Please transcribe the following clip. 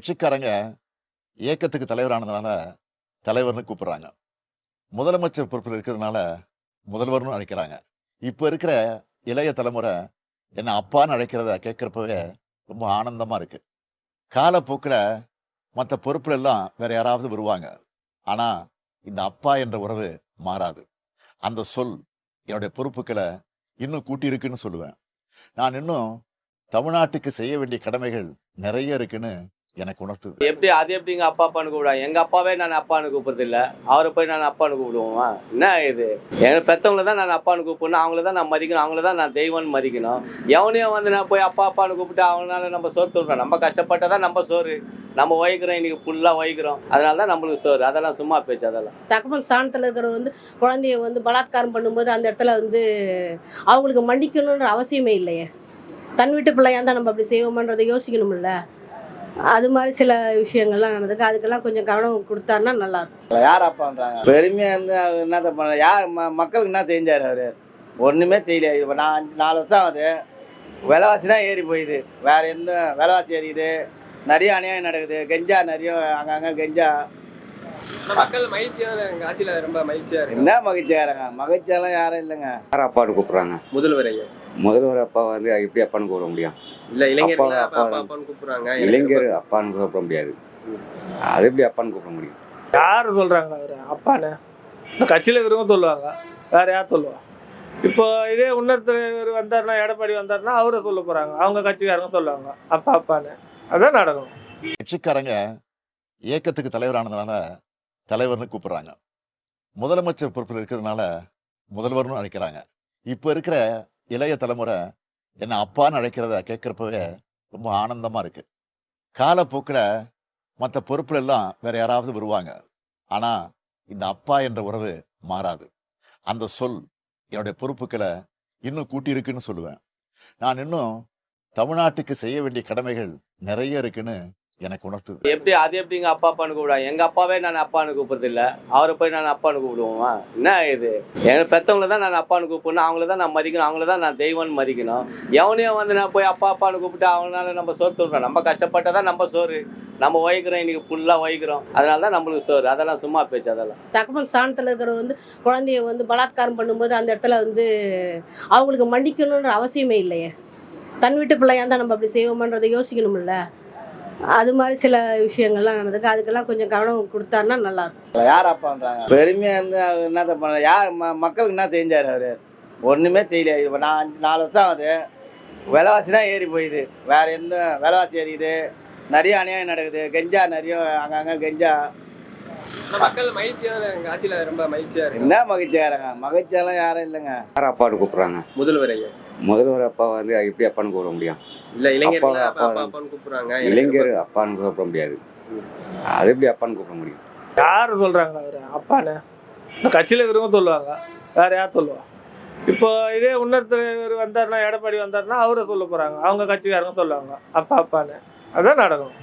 கட்சிக்காரங்க இயக்கத்துக்கு தலைவரானதுனால தலைவர்னு கூப்பிடுறாங்க. முதலமைச்சர் பொறுப்பில் இருக்கிறதுனால முதல்வர்னு அழைக்கிறாங்க. இப்போ இருக்கிற இளைய தலைமுறை என்னை அப்பான்னு அழைக்கிறத கேட்குறப்பவே ரொம்ப ஆனந்தமா இருக்கு. காலப்போக்கில் மற்ற பொறுப்புல எல்லாம் வேற யாராவது வருவாங்க. ஆனால் இந்த அப்பா என்ற உறவு மாறாது. அந்த சொல் என்னுடைய பொறுப்புகளை இன்னும் கூட்டியிருக்குன்னு சொல்லுவேன். நான் இன்னும் தமிழ்நாட்டுக்கு செய்ய வேண்டிய கடமைகள் நிறைய இருக்குன்னு எனக்கு உணர்த்துது. எப்படி அது எப்படிங்க அப்பா அப்பான்னு கூப்பிடுவாங்க? எங்க அப்பாவே நான் அப்பான்னு கூப்பிடுறது இல்ல அவரை போய் நான் அப்பான்னு கூப்பிடுவோமா? என்ன இது? எங்க பெத்தவங்கள தான் நான் அப்பான்னு கூப்பிடணும். அவங்கள தான் நான் மதிக்கணும். அவங்கள தான் நான் தெய்வம்னு மதிக்கணும். எவனையும் வந்து நான் போய் அப்பா அப்பான்னு கூப்பிட்டு அவங்களால நம்ம சோறு தூடுறோம் நம்ம கஷ்டப்பட்டதான் நம்ம சோறு. நம்ம உழைக்கிறோம் இன்னைக்கு ஃபுல்லா உழைக்கிறோம். அதனால தான் நம்மளுக்கு சோறு. அதெல்லாம் சும்மா பேச்சு அதெல்லாம். தகவல் ஸ்தானத்தில் இருக்கிறவர் வந்து குழந்தைய வந்து பலாத்காரம் பண்ணும்போது அந்த இடத்துல வந்து அவங்களுக்கு மன்னிக்கணுன்ற அவசியமே இல்லையே. தன் வீட்டு பிள்ளையா இருந்தால் நம்ம அப்படி செய்வோமான்றதை யோசிக்கணும்ல. அது மாதிரி சில விஷயங்கள்லாம் நடந்திருக்கு. அதுக்கெல்லாம் கொஞ்சம் கவனம் கொடுத்தாருன்னா நல்லா இருக்கும் யார் அப்பான்றாங்க பெருமையாக இருந்து அவர் என்னத்த பண்ண யார் ம மக்களுக்கு என்ன செஞ்சார் அவர்? ஒன்றுமே செய்யல. இப்போ நான் அஞ்சு நாலு வருஷம் ஆகுது. விலைவாசி தான் ஏறி போயிடுது வேற எந்த விலைவாசி ஏறியுது நிறைய அநியாயம் நடக்குது. கெஞ்சா நிறைய அங்கங்கே கெஞ்சா. மக்கள் மகிழ்ச்சியா எங்க ஆட்சியில ரொம்ப மகிழ்ச்சியா இருக்கு? என்ன மகிழ்ச்சியாரங்க? மகிழ்ச்சியெல்லாம் யாரும் இல்லைங்க. யார் அப்பான்னு கூப்பிடுறாங்க? முதல்வர் ஐயா முதல்வர் அப்பா வந்து எப்படி அப்பான்னு கூப்பிட முடியும்? இல்ல இளைஞர்கள் அப்பா, அப்பா அப்பா. அப்பான்னு கூப்பிடுறாங்க. இளைஞர் அப்பான்னு கூப்பிட முடியாது. அது எப்படி அப்பான்னு கூப்பிட முடியும்? யார் சொல்றாங்க அவரு? அப்பான்னு? இந்த கட்சியில் இருக்கிறவங்க சொல்லுவாங்க. வேற யார் சொல்லுவா? இப்போ இதே இன்னொருத்தர் வந்தாருன்னா எடப்பாடி வந்தாருன்னா அவரை சொல்ல போறாங்க. அவங்க கட்சிக்காரங்க சொல்லுவாங்க. அப்பா அப்பான்னு. அதான் நடக்கும். கட்சிக்காரங்க இயக்கத்துக்கு தலைவரானதுனால தலைவர்னு கூப்பிடுறாங்க. முதலமைச்சர் பொறுப்பில் இருக்கிறதுனால முதல்வர்னு அழைக்கிறாங்க. இப்போ இருக்கிற இளைய தலைமுறை என்னை அப்பான்னு அழைக்கிறத கேட்குறப்பவே ரொம்ப ஆனந்தமாக இருக்கு. காலப்போக்கில் மற்ற பொறுப்புல எல்லாம் வேற யாராவது வருவாங்க. ஆனால் இந்த அப்பா என்ற உறவு மாறாது. அந்த சொல் என்னுடைய பொறுப்புகளை இன்னும் கூட்டியிருக்குன்னு சொல்லுவேன். நான் இன்னும் தமிழ்நாட்டுக்கு செய்ய வேண்டிய கடமைகள் நிறைய இருக்குன்னு எனக்கு உணர்த்துது. எப்படி அது எப்படிங்க அப்பா அப்பான்னு கூப்பிடுவாங்க எங்க அப்பாவே நான் அப்பான்னு கூப்பிடுறது இல்ல அவரை போய் நான் அப்பான்னு கூப்பிடுவோமா? என்ன இது? எங்க பெத்தவங்கள தான் நான் அப்பான்னு கூப்பிடணும். அவங்கள தான் நான் மதிக்கணும். அவங்கள தான் நான் தெய்வம்னு மதிக்கணும். எவனையும் வந்து நான் போய் அப்பா அப்பான்னு கூப்பிட்டு அவங்களால நம்ம சோறு தூடுறோம். நம்ம கஷ்டப்பட்டதான் நம்ம சோறு. நம்ம உழைக்கிறோம் இன்னைக்கு ஃபுல்லா உழைக்கிறோம். அதனால தான் நம்மளுக்கு சோறு. அதெல்லாம் சும்மா பேச்சு அதெல்லாம். தகவல் ஸ்தானத்தில் இருக்கிறவர் வந்து குழந்தைய வந்து பலாத்காரம் பண்ணும்போது அந்த இடத்துல வந்து அவங்களுக்கு மன்னிக்கணுன்ற அவசியமே இல்லையே. தன் வீட்டு பிள்ளையா இருந்தால் நம்ம அப்படி செய்வோமான்றதை யோசிக்கணும்ல. அது மாதிரி சில விஷயங்கள்லாம் நடந்திருக்கு. அதுக்கெல்லாம் கொஞ்சம் கவனம் கொடுத்தாருன்னா நல்லா இருக்கும் யார் அப்பான்றாங்க பெருமையாக இருந்து அவர் என்னத்த பண்ண யார் ம மக்களுக்கு என்ன செஞ்சார் அவர்? ஒன்றுமே செய்யல. இப்போ நான் அஞ்சு நாலு வருஷம் ஆகுது. விலைவாசி தான் ஏறி போயிடுது வேற எந்த விலைவாசி ஏறியுது நிறைய அநியாயம் நடக்குது. கெஞ்சா நிறைய அங்கங்கே கெஞ்சா. மக்கள் மகிழ்ச்சியா எங்க ஆட்சியில ரொம்ப மகிழ்ச்சியா இருக்கு. என்ன மகிழ்ச்சியாரங்க? மகிழ்ச்சியெல்லாம் யாரும் இல்லைங்க. யார் அப்பான்னு கூப்பிடுறாங்க? முதல்வர் ஐயா. முதல்வர் அப்பா வந்து எப்படி அப்பான்னு கூப்பிட முடியும்? இல்ல இளைஞர்கள் அப்பா, அப்பா அப்பா. அப்பான்னு கூப்பிடுறாங்க. இளைஞர் அப்பான்னு கூப்பிட முடியாது. அது எப்படி அப்பான்னு கூப்பிட முடியும்? யார் சொல்றாங்க அவரு? அப்பான்னு. இந்த கட்சியில் இருக்கிறவங்க சொல்லுவாங்க. வேற யார் சொல்லுவா? இப்போ இதே இன்னொருத்தர் வந்தாருன்னா எடப்பாடி வந்தாருன்னா அவரை சொல்ல போறாங்க. அவங்க கட்சிக்காரங்க சொல்லுவாங்க. அப்பா அப்பான்னு. அதான் நடக்கும்.